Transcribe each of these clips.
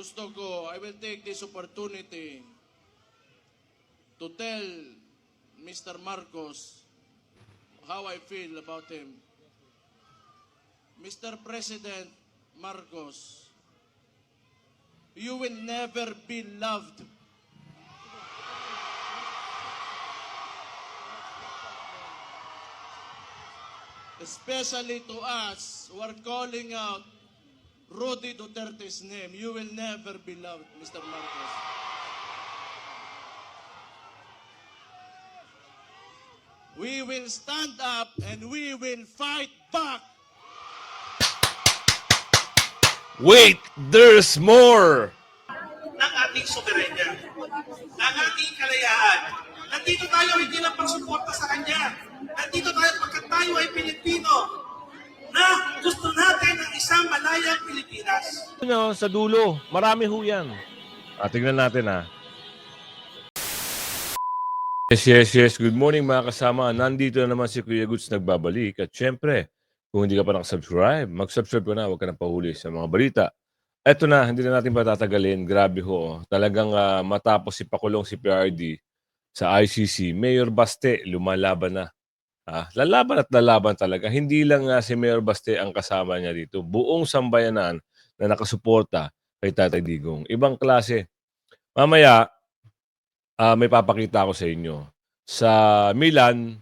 gusto ko, I will take this opportunity to tell Mr. Marcos how I feel about him. Mr. President Marcos, you will never be loved. Especially to us who are calling out Rudy Duterte's name, you will never be loved, Mr. Marcos. We will stand up and we will fight back. Wait, there's more! ng ating soberenya, ng ating kalayaan. Nandito tayo hindi lang pagsuporta sa Kanya. Nandito tayo pagkat tayo ay Pilipino na gusto natin ang isang malayang Pilipinas. Ano, sa dulo, marami ho yan. Ah, tingnan natin ha. Yes, yes, yes. Good morning mga kasama. Nandito na naman si Kuya Goods nagbabalik. At syempre, kung hindi ka pa nakasubscribe, mag-subscribe ka na. Huwag ka na pahuli sa mga balita. Eto na, hindi na natin patatagalin. Grabe ho. Talagang ah, matapos si Pakulong si PRD sa ICC, Mayor Baste lumalaban na. Ah, lalaban at lalaban talaga. Hindi lang nga si Mayor Baste ang kasama niya dito. Buong sambayanan na nakasuporta kay Tatay Digong. Ibang klase. Mamaya, ah, may papakita ko sa inyo. Sa Milan,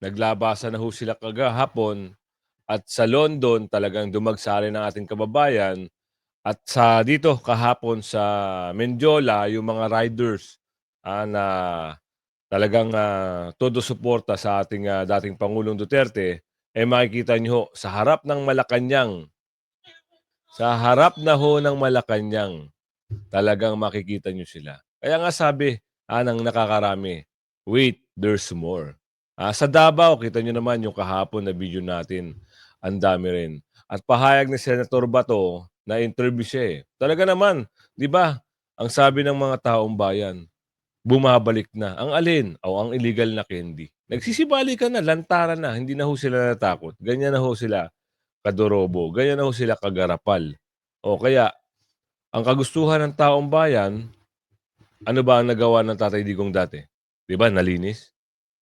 naglabasan na ho sila kagahapon at sa London talagang dumagsari ng ating kababayan at sa dito kahapon sa Menjola yung mga riders ah, na talagang ah, todo suporta sa ating ah, dating Pangulong Duterte eh makikita niyo ho, sa harap ng Malacanang sa harap na ho ng Malacanang talagang makikita niyo sila. Kaya nga sabi anang nakakarami, wait, there's more. Ah, sa Davao, kita niyo naman yung kahapon na video natin. Ang dami rin. At pahayag ni Senator Bato na interview siya eh. Talaga naman, di ba? Ang sabi ng mga taong bayan, bumabalik na. Ang alin? O ang illegal na candy. Nagsisibali ka na, lantaran na. Hindi na ho sila natakot. Ganyan na ho sila kadorobo. Ganyan na ho sila kagarapal. O kaya, ang kagustuhan ng taong bayan, ano ba ang nagawa ng Tatay Digong dati? Di ba? Nalinis.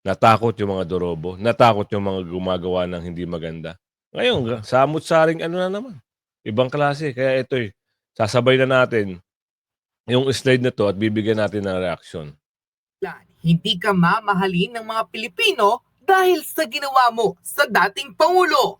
Natakot yung mga dorobo. Natakot yung mga gumagawa ng hindi maganda. Ngayon, samot-saring ano na naman. Ibang klase. Kaya ito eh, sasabay na natin yung slide na to at bibigyan natin ng reaksyon. Lan, Hindi ka mamahalin ng mga Pilipino dahil sa ginawa mo sa dating Pangulo.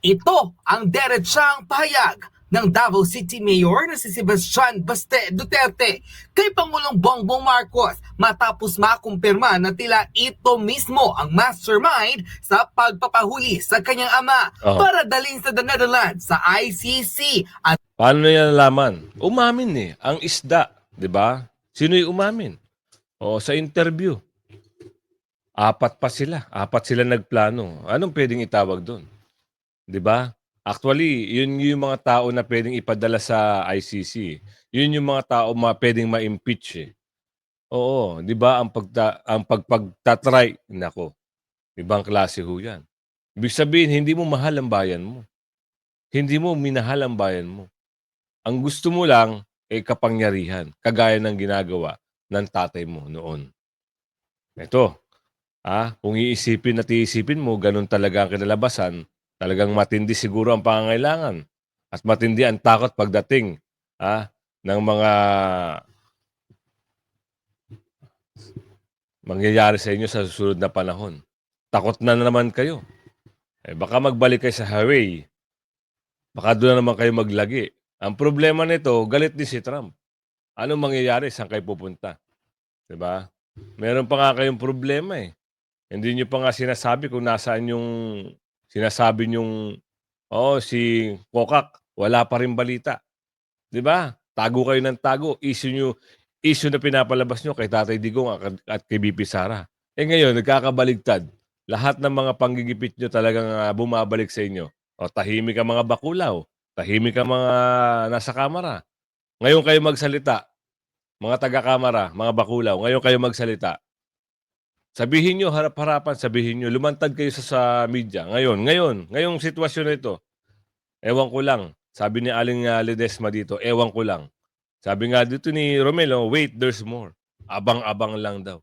Ito ang diretsang pahayag ng Davao City Mayor na si Sebastian Baste Duterte kay Pangulong Bongbong Marcos matapos makumpirma na tila ito mismo ang mastermind sa pagpapahuli sa kanyang ama Oo. para dalhin sa the Netherlands sa ICC at Paano niya nalaman? Umamin eh. Ang isda, di ba? Sino'y umamin? O sa interview. Apat pa sila. Apat sila nagplano. Anong pwedeng itawag doon? Di ba? Actually, yun yung mga tao na pwedeng ipadala sa ICC. Yun yung mga tao ma pwedeng ma-impeach eh. Oo, di ba? Ang, pagta, ang pagpagtatry, nako, ibang klase ho yan. Ibig sabihin, hindi mo mahal ang bayan mo. Hindi mo minahal ang bayan mo. Ang gusto mo lang ay kapangyarihan, kagaya ng ginagawa ng tatay mo noon. Ito, ah, kung iisipin at iisipin mo, ganun talaga ang kinalabasan, talagang matindi siguro ang pangangailangan at matindi ang takot pagdating ah, ng mga mangyayari sa inyo sa susunod na panahon. Takot na naman kayo. Eh, baka magbalik kayo sa highway. Baka doon na naman kayo maglagi. Ang problema nito, galit din si Trump. Anong mangyayari? Saan kayo pupunta? ba? Meron pa nga kayong problema eh. Hindi nyo pa nga sinasabi kung nasaan yung sinasabi nyong oh, si Kokak, wala pa rin balita. 'Di ba? Tago kayo ng tago. Issue nyo, issue na pinapalabas nyo kay Tatay Digong at, kay BP Sara. Eh ngayon, nagkakabaligtad. Lahat ng mga panggigipit nyo talagang ah, bumabalik sa inyo. O tahimik ang mga bakulaw. Tahimik ang mga nasa kamera. Ngayon kayo magsalita. Mga taga-kamera, mga bakulaw, ngayon kayo magsalita. Sabihin nyo, harap-harapan, sabihin nyo, lumantad kayo sa, sa media. Ngayon, ngayon, ngayong sitwasyon na ito, ewan ko lang, sabi ni Aling uh, Ledesma dito, ewan ko lang. Sabi nga dito ni Romelo, wait, there's more. Abang-abang lang daw.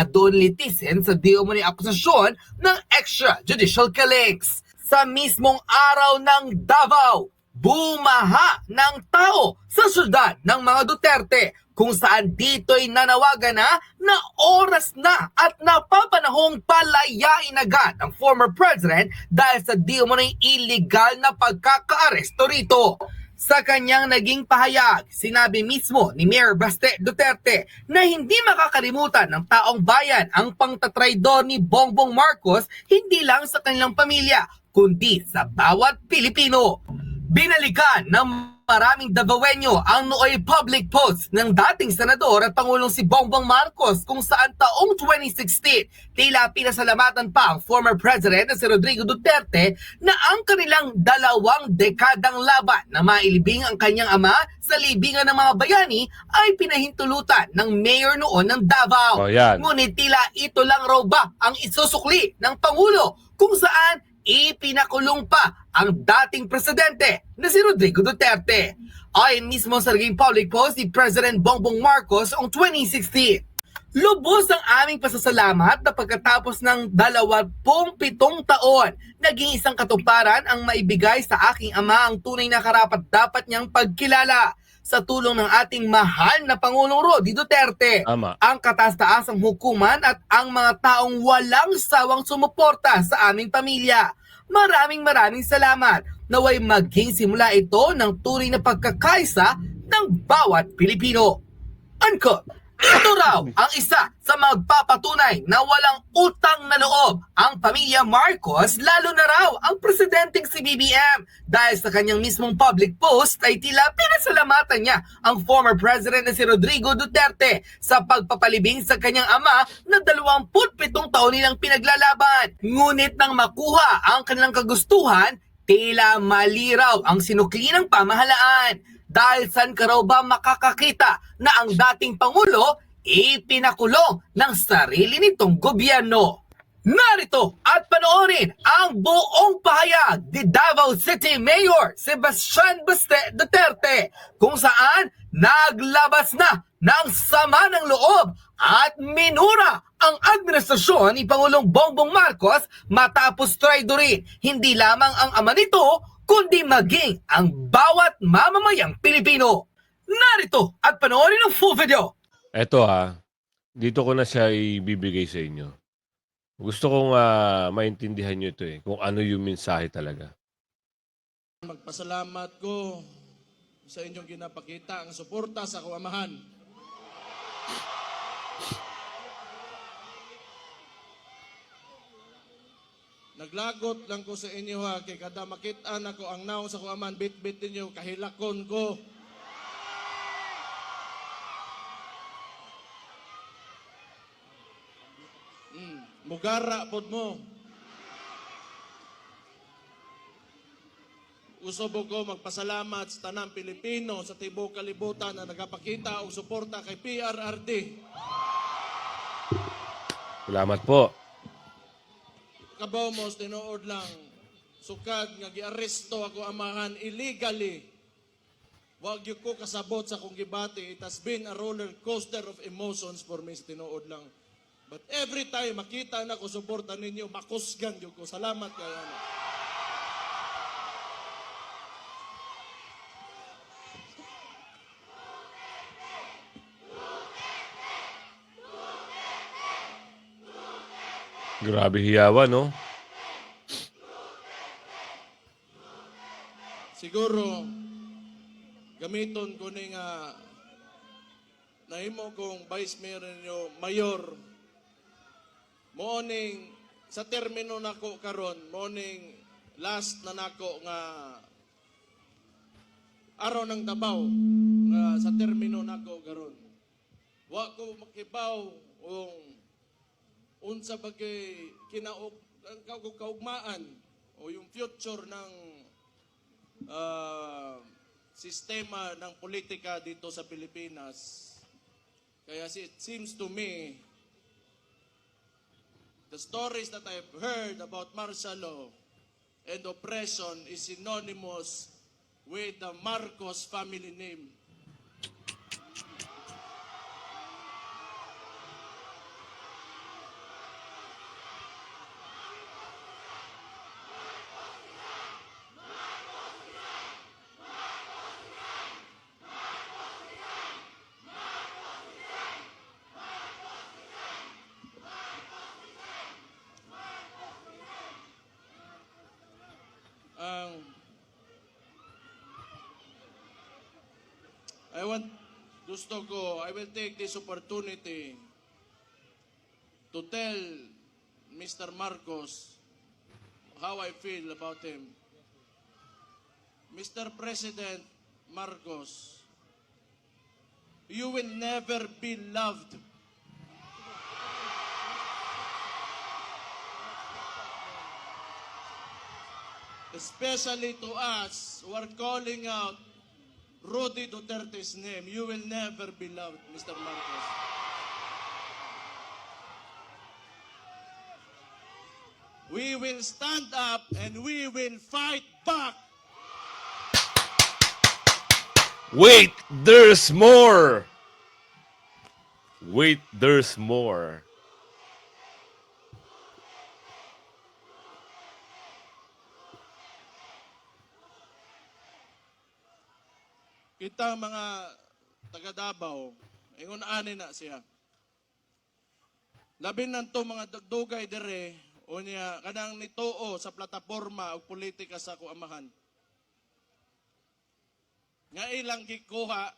at doon litisin sa di umani akusasyon ng extrajudicial killings. Sa mismong araw ng Davao, bumaha ng tao sa syudad ng mga Duterte kung saan dito'y nanawagan na na oras na at napapanahong palayain agad ang former president dahil sa di umano'y illegal na pagkakaaresto rito. Sa kanyang naging pahayag, sinabi mismo ni Mayor Baste Duterte na hindi makakalimutan ng taong bayan ang pangtatraydor ni Bongbong Marcos hindi lang sa kanilang pamilya, kundi sa bawat Pilipino. Binalikan ng maraming Davaoenyo ang nooy public post ng dating senador at Pangulong si Bongbong Marcos kung saan taong 2016 tila pinasalamatan pa ang former president na si Rodrigo Duterte na ang kanilang dalawang dekadang laban na mailibing ang kanyang ama sa libingan ng mga bayani ay pinahintulutan ng mayor noon ng Davao. O, yan. Ngunit tila ito lang raw ba ang isusukli ng Pangulo kung saan ipinakulong pa ang dating presidente na si Rodrigo Duterte. Ayon mismo sa naging public post ni President Bongbong Marcos noong 2016. Lubos ang aming pasasalamat na pagkatapos ng 27 taon, naging isang katuparan ang maibigay sa aking ama ang tunay na karapat dapat niyang pagkilala sa tulong ng ating mahal na Pangulong Rodi Duterte Tama. ang kataas-taasang hukuman at ang mga taong walang sawang sumuporta sa aming pamilya. Maraming maraming salamat naway maging simula ito ng tunay na pagkakaisa ng bawat Pilipino. Unquote. Ito raw ang isa sa magpapatunay na walang utang na loob ang pamilya Marcos lalo na raw ang presidenteng si BBM dahil sa kanyang mismong public post ay tila pinasalamatan niya ang former president na si Rodrigo Duterte sa pagpapalibing sa kanyang ama na 27 taon nilang pinaglalaban. Ngunit nang makuha ang kanilang kagustuhan, tila maliraw ang sinukli ng pamahalaan. Dahil saan ka raw ba makakakita na ang dating Pangulo ipinakulong ng sarili nitong gobyerno? Narito at panoorin ang buong pahayag ni Davao City Mayor Sebastian Baste Duterte kung saan naglabas na ng sama ng loob at minura ang administrasyon ni Pangulong Bongbong Marcos matapos traidorin hindi lamang ang ama nito kundi maging ang bawat mamamayang Pilipino. Narito at panoorin ang full video. Eto ha, dito ko na siya ibibigay sa inyo. Gusto kong ah, maintindihan nyo ito eh, kung ano yung mensahe talaga. Magpasalamat ko sa inyong ginapakita ang suporta sa kawamahan. Naglagot lang ko sa inyo ha, kay kada makitaan ako ang naong sa kuaman, bit-bit ninyo, kahilakon ko. Mm, mugara pod mo. Usobo ko magpasalamat sa tanang Pilipino sa tibok kalibutan na nagapakita og suporta kay PRRD. Salamat po. Kabaw mo tinuod lang sukad nga giaresto ako amahan illegally. Wag gyud ko kasabot sa kong gibati. It has been a roller coaster of emotions for me tinuod lang. But every time makita na ko suporta ninyo, makusgan gyud ko. Salamat kayo. Grabe hiyawa, no? Siguro, gamiton ko ni nga nahimo kong vice mayor ninyo, mayor, morning, sa termino nako karon morning, last na nako nga araw ng tabaw nga sa termino nako karon. Wa ko makibaw ong unsa bagay kinaog kaugmaan o yung future ng ah, sistema ng politika dito sa Pilipinas. Kaya it seems to me, the stories that I've heard about martial law and oppression is synonymous with the Marcos family name. I want, gusto ko, I will take this opportunity to tell Mr. Marcos how I feel about him. Mr. President Marcos, you will never be loved. Especially to us who are calling out Rudy Duterte's name, you will never be loved, Mr. Marcos. We will stand up and we will fight back. Wait, there's more! Wait, there's more. Kita mga taga Davao, ingon ani na siya. Labi nanto mga dugdugay dire o niya kanang nituo sa plataporma o politika sa kuamahan. Nga ilang gikuha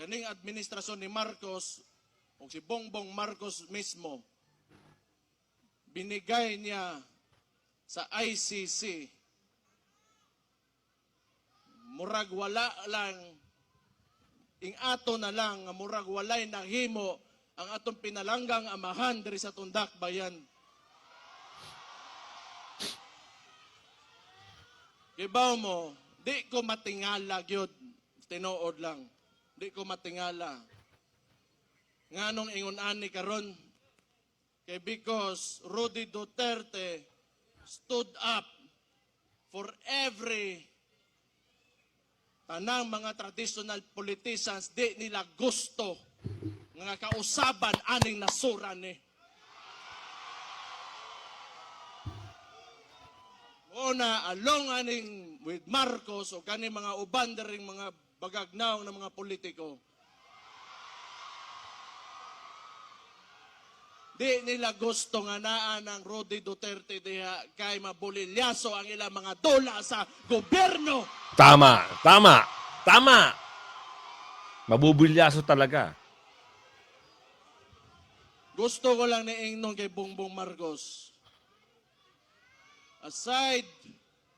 kaning administrasyon ni Marcos o si Bongbong Marcos mismo binigay niya sa ICC murag wala lang ing ato na lang murag walay nahimo ang atong pinalanggang amahan diri sa tundak bayan Kibaw mo, di ko matingala gyud tinuod lang. Di ko matingala. Nganong ingon ani karon kay because Rudy Duterte stood up for every tanang mga traditional politicians di nila gusto nga kausaban aning nasura ni. Una, along aning with Marcos o kani mga uban mga bagagnaw ng mga politiko. Di nila gusto nga naa ng Rudy Duterte diha kay mabulilyaso ang ilang mga dola sa gobyerno. Tama, tama, tama! Mabubulyaso talaga. Gusto ko lang ni Ingnon kay Bongbong Marcos. Aside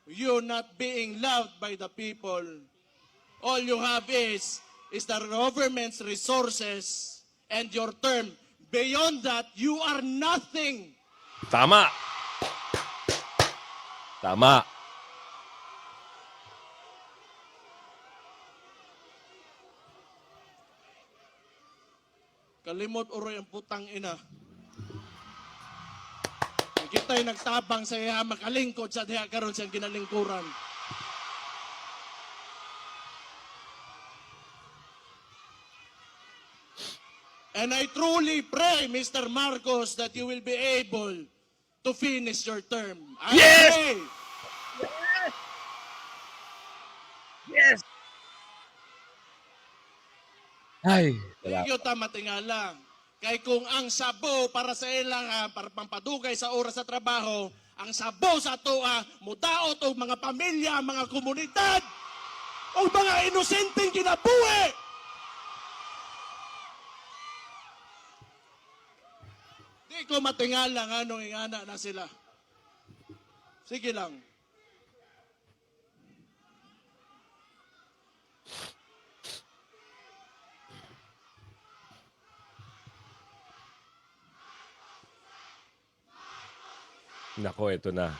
you not being loved by the people, all you have is is the government's resources and your term. Beyond that, you are nothing. Tama! Tama! Kalimot uroy ang putang ina. Kita'y nagtabang sa iya makalingkod sa diha karon siyang ginalingkuran. And I truly pray, Mr. Marcos, that you will be able to finish your term. I Yes! pray. Ay, Hindi ta matingala. Kay kung ang sabo para sa ilang ah, para pampadugay sa oras sa trabaho, ang sabo sa toa, mudaot og mga pamilya, mga komunidad, o mga inosenteng kinabuhi. Di ko matingala nga nung ingana na sila. Sige lang. Nako, ito na.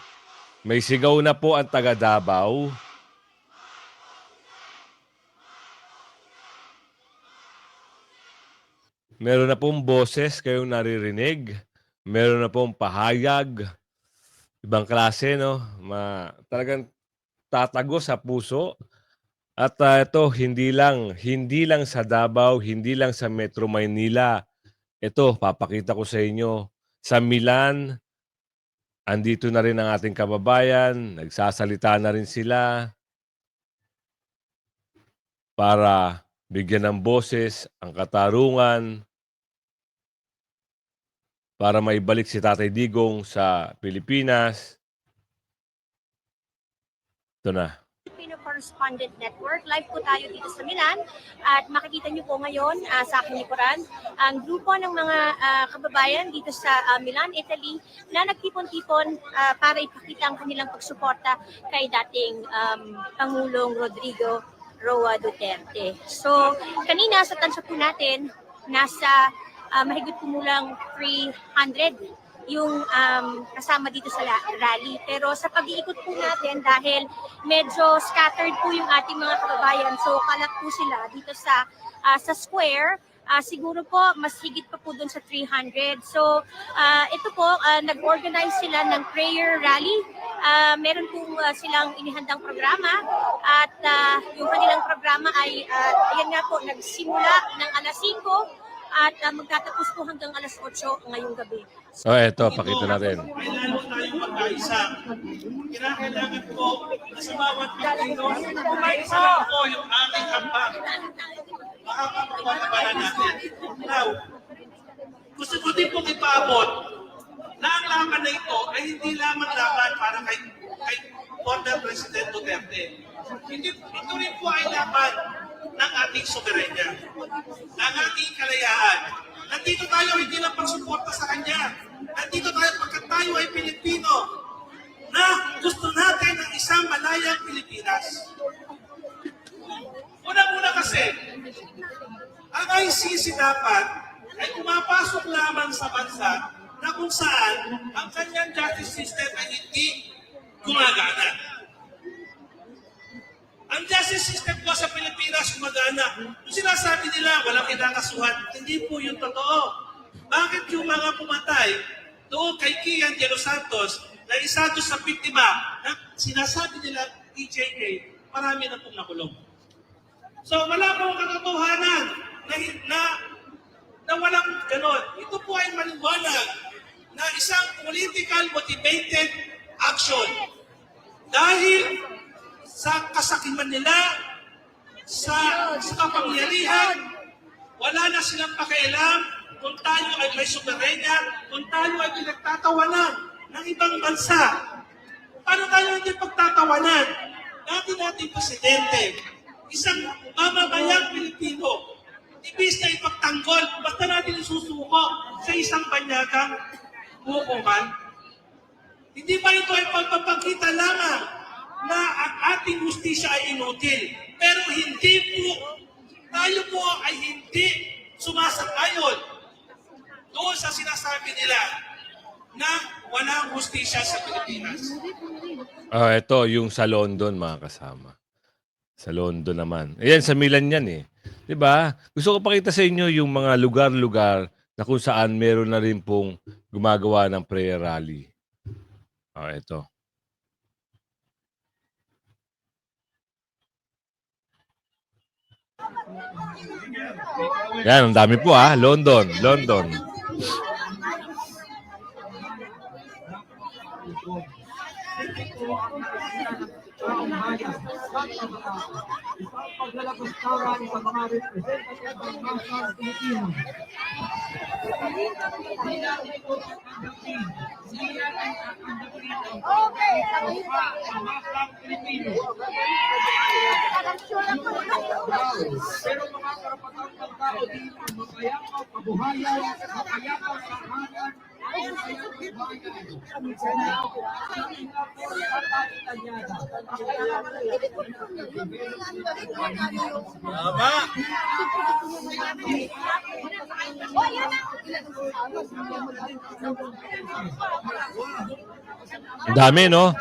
May sigaw na po ang taga Davao. Meron na pong boses kayong naririnig. Meron na pong pahayag. Ibang klase, no? Ma, talagang tatago sa puso. At ah, ito, hindi lang, hindi lang sa Davao, hindi lang sa Metro Maynila. Ito, papakita ko sa inyo. Sa Milan, andito na rin ang ating kababayan, nagsasalita na rin sila para bigyan ng boses ang katarungan para maibalik si Tatay Digong sa Pilipinas. Ito na. Pilipino for Correspondent Network. Live po tayo dito sa Milan at makikita niyo po ngayon ah, sa aking likuran ang grupo ng mga ah, kababayan dito sa ah, Milan, Italy na nagtipon-tipon ah, para ipakita ang kanilang pagsuporta kay dating um, Pangulong Rodrigo Roa Duterte. So kanina sa tansya po natin, nasa ah, mahigit kumulang 300 yung um, kasama dito sa rally. Pero sa pag-iikot po natin, dahil medyo scattered po yung ating mga kababayan, so kalat po sila dito sa ah, sa square, ah, siguro po mas higit pa po dun sa 300. So ah, ito po, ah, nag-organize sila ng prayer rally. Ah, meron po ah, silang inihandang programa at ah, yung kanilang programa ay, ah, ayan nga po, nagsimula ng alas 5 at ah, magtatapos po hanggang alas 8 ngayong gabi. Oh, eto, pakita natin. Ay lalo tayong magkaisa. Kinakailangan ko na sa bawat Pilipino, magkaisa lang po yung ating ambag. Makakapagpapagalan natin. Now, gusto ko din pong ipaabot na ang laban na ito ay hindi lamang laban para kay, kay former President Duterte. Hindi, ito rin po ay laban ng ating soberenya, ng ating kalayaan. Nandito tayo hindi lang pagsuporta sa kanya. Nandito tayo pagkat tayo ay Pilipino na gusto natin ng isang malayang Pilipinas. Una-una kasi, ang ICC dapat ay pumapasok lamang sa bansa na kung saan ang kanyang justice system ay hindi gumagana. Ang justice system po sa Pilipinas gumagana. Kung sinasabi nila walang kinakasuhan, hindi po yung totoo. Bakit yung mga pumatay doon kay Kian de los Santos na isa doon sa biktima na sinasabi nila EJA, marami na pong nakulong. So wala pong katotohanan na, na, na walang ganon. Ito po ay maliwanag na isang political motivated action. Dahil sa kasakiman nila, sa, sa kapangyarihan, wala na silang pakialam kung tayo ay may soberenya, kung tayo ay pinagtatawanan ng ibang bansa. Paano tayo hindi pagtatawanan? Dati nating presidente, isang mamamayang Pilipino, ibis na ipagtanggol, basta natin isusuko sa isang banyagang hukuman. Hindi ba ito ay pagpapakita lamang na ang ating justisya ay inutil? Pero hindi po, tayo po ay hindi sumasang-ayon doon sa sinasabi nila na walang justisya sa Pilipinas. Ah, ito, yung sa London, mga kasama. Sa London naman. Ayan, sa Milan yan eh. 'Di ba? Gusto ko pakita sa inyo yung mga lugar-lugar na kung saan meron na rin pong gumagawa ng prayer rally. Ah, ito. Yan, ang dami po ah. London, London. ng masang Pilipino. Pero mga karapatang ng tao dito, mapayapang kabuhayan, mapayapang tahanan, Tama! Ang dami, no?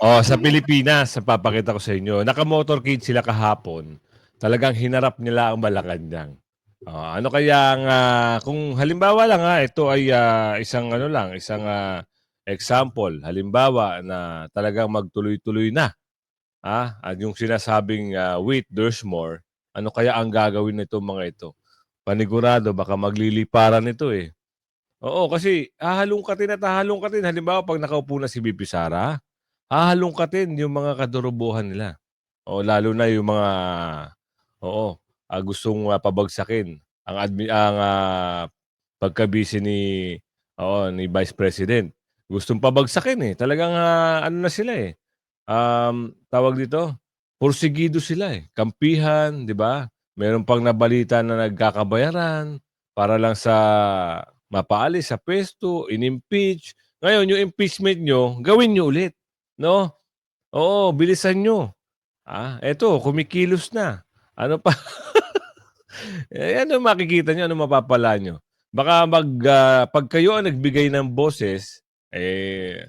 Oh, sa Pilipinas, papakita ko sa inyo. Naka-motorcade sila kahapon. Talagang hinarap nila ang Malacanang. Oh, ano kaya ang ah, kung halimbawa lang ha, ito ay ah, isang ano lang, isang ah, example. Halimbawa na talagang magtuloy-tuloy na. Ah, at yung sinasabing ah, wait, there's more. Ano kaya ang gagawin nito mga ito? Panigurado baka magliliparan ito eh. Oo, kasi hahalungkatin at hahalungkatin. Halimbawa, pag nakaupo na si BP Sara, hahalungkatin yung mga kadurubuhan nila. O lalo na yung mga oo, ah, gustong ah, pabagsakin ang admi ang ah, pagkabisi ni oo, ni Vice President. Gustong pabagsakin eh. Talagang ah, ano na sila eh. Um, tawag dito, porsigido sila eh. Kampihan, di ba? Meron pang nabalita na nagkakabayaran para lang sa mapaalis sa pwesto, in-impeach. Ngayon, yung impeachment nyo, gawin nyo ulit. No? Oo, bilisan nyo. Ah, eto, kumikilos na. Ano pa? eh, ano makikita nyo? Ano mapapala nyo? Baka mag, ah, pag kayo ang nagbigay ng boses, eh,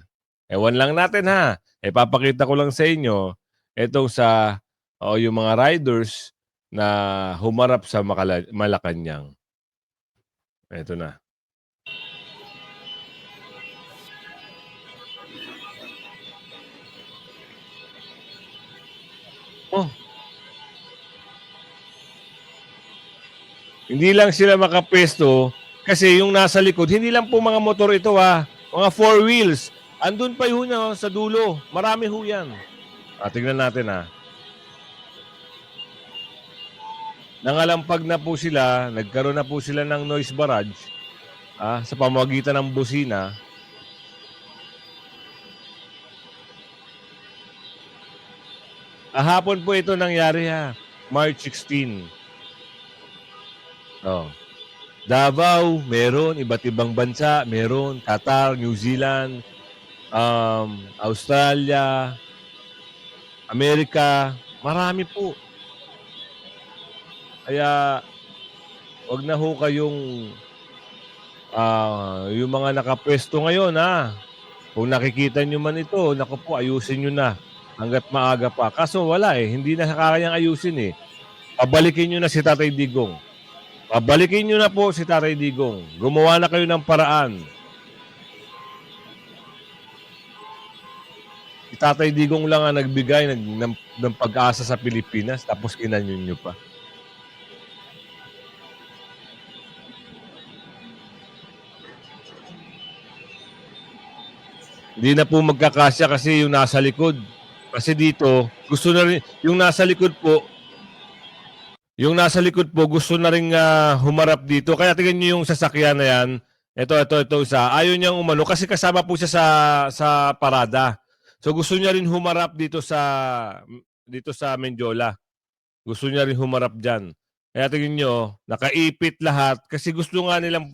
ewan lang natin ha. Eh, papakita ko lang sa inyo, etong sa, o yung mga riders na humarap sa Makala- Malacanang. Ito na. Oh. Hindi lang sila makapesto kasi yung nasa likod, hindi lang po mga motor ito ha, mga four wheels. Andun pa yun oh, sa dulo. Marami ho yan. Ah, tingnan natin ha. Nangalampag na po sila, nagkaroon na po sila ng noise barrage ah, sa pamamagitan ng busina. Kahapon po ito nangyari ha. March 16. Oh. Davao, meron. Iba't ibang bansa, meron. Qatar, New Zealand, um, Australia, Amerika. Marami po. Kaya, wag na ho kayong ah, yung mga nakapwesto ngayon ha. Kung nakikita nyo man ito, naku po, ayusin nyo na hanggat maaga pa. Kaso wala eh, hindi na kakayang ayusin eh. Pabalikin nyo na si Tatay Digong. Pabalikin nyo na po si Tatay Digong. Gumawa na kayo ng paraan. Si Tatay Digong lang ang nagbigay ng, ng, ng pag-asa sa Pilipinas tapos inanyon nyo pa. Hindi na po magkakasya kasi yung nasa likod. Kasi dito, gusto na rin, yung nasa likod po, yung nasa likod po, gusto na rin ah, humarap dito. Kaya tingnan nyo yung sasakyan na yan. Ito, ito, ito isa. Ayaw niyang umano kasi kasama po siya sa, sa parada. So gusto niya rin humarap dito sa dito sa Menjola. Gusto niya rin humarap diyan. Kaya tingnan nyo, nakaipit lahat kasi gusto nga nilang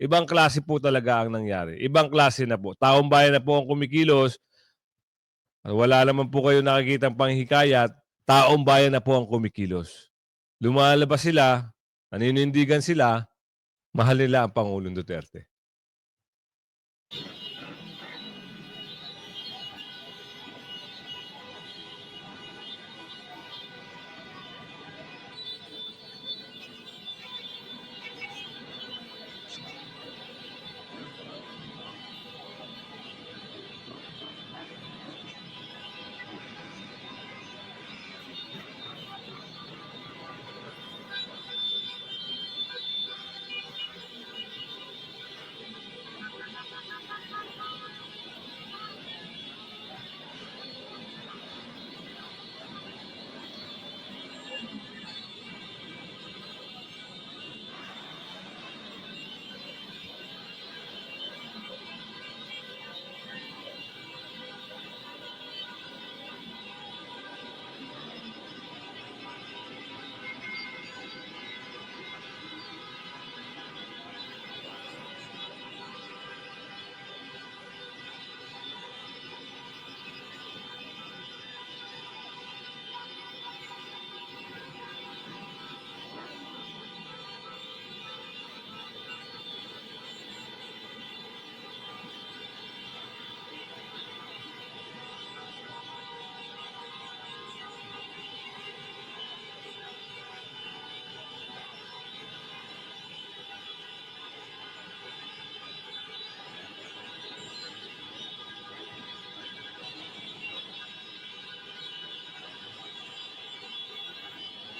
ibang klase po talaga ang nangyari. Ibang klase na po. Taong bayan na po ang kumikilos. Wala naman po kayo nakikita panghikayat. Taong bayan na po ang kumikilos. Lumalabas sila, naninindigan sila, mahal nila ang Pangulong Duterte.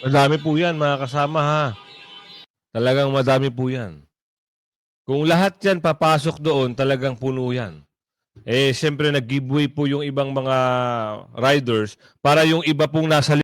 Madami po yan, mga kasama ha. Talagang madami po yan. Kung lahat yan papasok doon, talagang puno yan. Eh, siyempre nag-giveaway po yung ibang mga riders para yung iba pong nasa